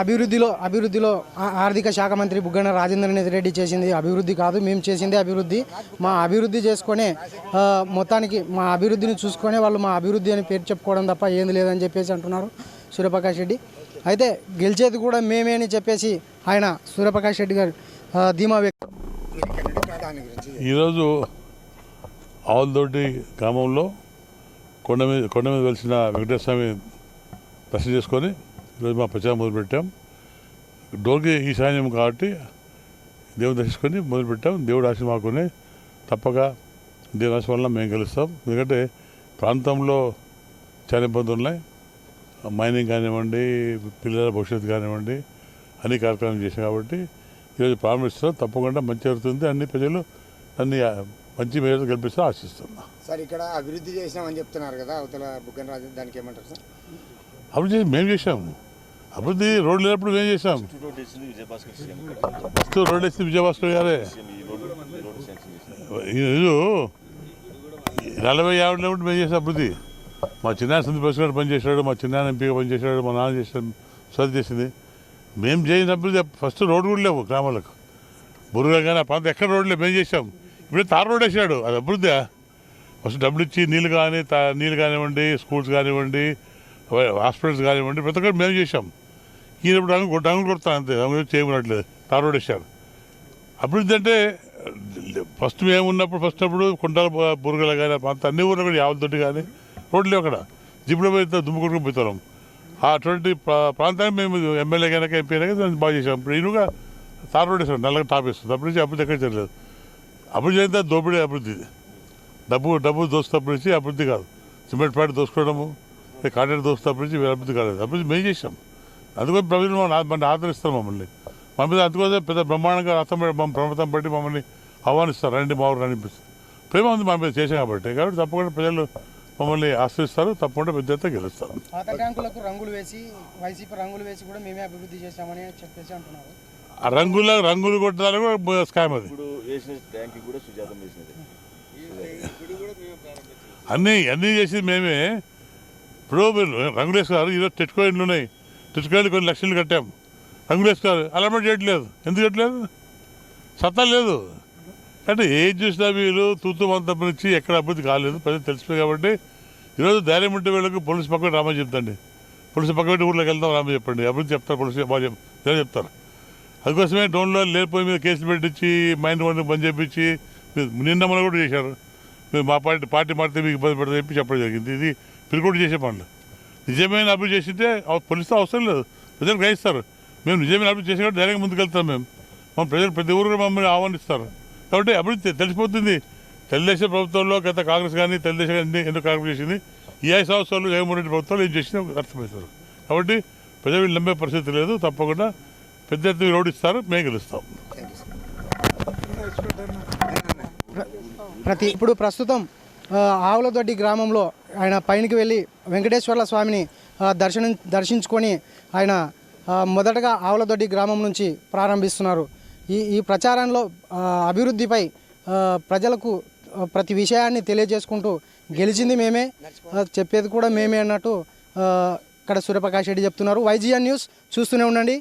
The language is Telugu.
అభివృద్ధిలో అభివృద్ధిలో ఆర్థిక శాఖ మంత్రి బుగ్గన రాజేంద్రనాథ్ రెడ్డి చేసింది అభివృద్ధి కాదు మేము చేసింది అభివృద్ధి. మా అభివృద్ధి చేసుకునే మొత్తానికి మా అభివృద్ధిని చూసుకునే వాళ్ళు మా అభివృద్ధి అని పేరు చెప్పుకోవడం తప్ప ఏంది లేదని చెప్పేసి అంటున్నారు సూర్యప్రకాష్ రెడ్డి. అయితే గెలిచేది కూడా మేమే అని చెప్పేసి ఆయన సూర్యప్రకాష్ రెడ్డి గారు ధీమా వ్యక్తం ఈరోజు ఆవులతోటి గ్రామంలో కొండ మీద కొండ మీద వెలిసిన వెంకటేశ్వర స్వామి దర్శనం చేసుకొని ఈరోజు మా ప్రచారం మొదలుపెట్టాం. డోర్కి ఈశాన్యం కాబట్టి దేవుని దర్శించుకొని మొదలుపెట్టాం. దేవుడు ఆశీర్వాకుని తప్పక దేవుని ఆశ వల్ల మేము గెలుస్తాం. ఎందుకంటే ప్రాంతంలో చాలా ఇబ్బందులు ఉన్నాయి. మైనింగ్ కానివ్వండి పిల్లల భవిష్యత్తు కానివ్వండి అన్ని కార్యక్రమాలు చేశాం కాబట్టి ఈరోజు ప్రారంభిస్తున్నాం. తప్పకుండా మంచి జరుగుతుంది. అన్ని ప్రజలు అన్ని మంచి మేరకు కల్పిస్తూ ఆశిస్తున్నా. సార్ ఇక్కడ అభివృద్ధి చేసినామని చెప్తున్నారు కదా అవతల బుగ్గన రాజు దానికి ఏమంటారు సార్? అభివృద్ధి మేము చేశాం. అభివృద్ధి రోడ్లు లేనప్పుడు విజయభాస్కర్ సీఎం ఫస్ట్ రోడ్ వేసింది విజయభాస్కర్ గారే. రోడ్డు రోడ్డు ఈరోజు నలభై యాభై లేనప్పుడు మేము చేసాం అభివృద్ధి. మా చిన్న సందీప్ గారు పనిచేశాడు మా చిన్న ఎంపీగా పనిచేశాడు మా నాన్న చేశాడు సరి చేసింది. మేము చేసిన అభివృద్ధి ఫస్ట్ రోడ్డు కూడా లేవు గ్రామాలకు. బుర్రగా కానీ ఆ ప్రాంతం ఎక్కడ రోడ్లు మేము చేసాం ఇప్పుడే తార్ రోడ్ వేసాడు అది అభివృద్ధి. ఫస్ట్ డబ్బులు ఇచ్చి నీళ్ళు కానీ తా నీళ్ళు కానివ్వండి స్కూల్స్ కానివ్వండి హాస్పిటల్స్ కానివ్వండి ప్రతి ఒక్కటి మేము చేసాం ఈయన డంగు డంగులు రంగులు కొడతాను అంతే. రంగులు చేయమనట్లేదు తార్ రోడ్ అభివృద్ధి అంటే ఫస్ట్ మేము ఉన్నప్పుడు ఫస్ట్ అప్పుడు కొండల బురగల కానీ అంత అన్ని ఊర్లు కూడా యావలతోటి కానీ రోడ్లు లేవు అక్కడ. జిప్పులో పోయితే దుమ్ముకుంటూ పోతున్నాం అటువంటి ప్రా- మేము ఎమ్మెల్యే కనుక ఎంపీ కనుక దాన్ని బాగా చేసాం ఇప్పుడు ఈయనగా తార్ రోడ్ వేసాం నల్లగా టాప్ వేస్తుంది అప్పటి నుంచి అభివృద్ధి ఎక్కడ జరగలేదు. అభివృద్ధి అయితే దోపిడీ అభివృద్ధి. డబ్బు డబ్బు దోస్తున్నప్పటి నుంచి అభివృద్ధి కాదు. సిమెంట్ ప్యాడ్ దోసుకోవడము కాంట్రాక్ట్ దోస్తున్నప్పటి నుంచి అభివృద్ధి కాలేదు. అభివృద్ధి మేము చేసాం అందుకని ప్రజలు మమ్మల్ని ఆదరిస్తారు మమ్మల్ని. మా మీద అందుకోసం పెద్ద బ్రహ్మాండంగా రథం ప్రమతం పెట్టి మమ్మల్ని ఆహ్వానిస్తారు. రండి మా ఊరు అనిపిస్తుంది. ప్రేమ ఉంది మా మీద చేసాం కాబట్టి. కాబట్టి తప్పకుండా ప్రజలు మమ్మల్ని ఆశ్రయిస్తారు. తప్పకుండా పెద్ద ఎత్తున గెలుస్తారు. పాత ట్యాంకులకు రంగులు వేసి వైసీపీ రంగులు వేసి కూడా మేమే అభివృద్ధి చేశామని చెప్పేసి అంటున్నారు. ఆ రంగుల రంగులు కొట్టడానికి కూడా స్కామ్ అది. ఇప్పుడు వేసిన ట్యాంక్ కూడా సుజాతం వేసినది. అన్నీ అన్నీ చేసి మేమే. ఇప్పుడు రంగులు వేసుకున్నారు ఈరోజు తెచ్చుకో ఇండ్లు ఉన్నాయి. తెచ్చుకోవాలి కొన్ని లక్షలు కట్టాం. రంగులు వేసుకోవాలి చేయట్లేదు. ఎందుకు చేయట్లేదు? సత్తా లేదు. అంటే ఏం చూసినా వీళ్ళు తూతు మంతం నుంచి ఎక్కడ అభివృద్ధి కాలేదు. ప్రజలు తెలిసిపోయి కాబట్టి ఈరోజు ధైర్యం ఉంటే వీళ్ళకి పోలీసు పక్కన రామని చెప్తండి. పోలీసు పక్క పెట్టి ఊర్లోకి వెళ్దాం రామా చెప్పండి. అభివృద్ధి చెప్తారు పోలీసు బాగా చెప్ చెప్తారు. అందుకోసమే డోన్లో లేకపోయి మీద కేసులు పెట్టించి మైండ్ వాడిని బంద్ చేయించి నిన్న కూడా చేశారు. మీరు మా పార్టీ పార్టీ మారితే మీకు ఇబ్బంది పెడతా చెప్పి చెప్పడం జరిగింది. ఇది పిలుకోటి చేసే పనులు. నిజమైన అభివృద్ధి చేసింటే పోలీసులు అవసరం లేదు. ప్రజలు గ్రహిస్తారు. మేము నిజమైన అభివృద్ధి చేసిన ధైర్యంగా ముందుకెళ్తాం మేము. మా ప్రజలు ప్రతి ఊరు మమ్మల్ని ఆహ్వానిస్తారు. కాబట్టి అభివృద్ధి తెలిసిపోతుంది. తెలుగుదేశం ప్రభుత్వంలో గత కాంగ్రెస్ కానీ తెలుగుదేశం కానీ ఎందుకు కాంగ్రెస్ చేసింది? ఈ ఐదు సంవత్సరాలు జగన్మోహన్ రెడ్డి ప్రభుత్వాలు ఏం చేసినా అర్థమవుతారు కాబట్టి ప్రజలు నమ్మే పరిస్థితి లేదు. తప్పకుండా పెద్ద ఎత్తున రోడ్ ఇస్తారు మేము గెలుస్తాం. ప్రతి ఇప్పుడు ప్రస్తుతం ఆవులదొడ్డి గ్రామంలో ఆయన పైనకి వెళ్ళి వెంకటేశ్వర్ల స్వామిని దర్శనం దర్శించుకొని ఆయన మొదటగా ఆవులదొడ్డి గ్రామం నుంచి ప్రారంభిస్తున్నారు. ఈ ఈ ప్రచారంలో అభివృద్ధిపై ప్రజలకు ప్రతి విషయాన్ని తెలియజేసుకుంటూ గెలిచింది మేమే. చెప్పేది కూడా మేమే అన్నట్టు ఇక్కడ సూర్యప్రకాష్ రెడ్డి చెప్తున్నారు. వైజీఎన్ న్యూస్ చూస్తూనే ఉండండి.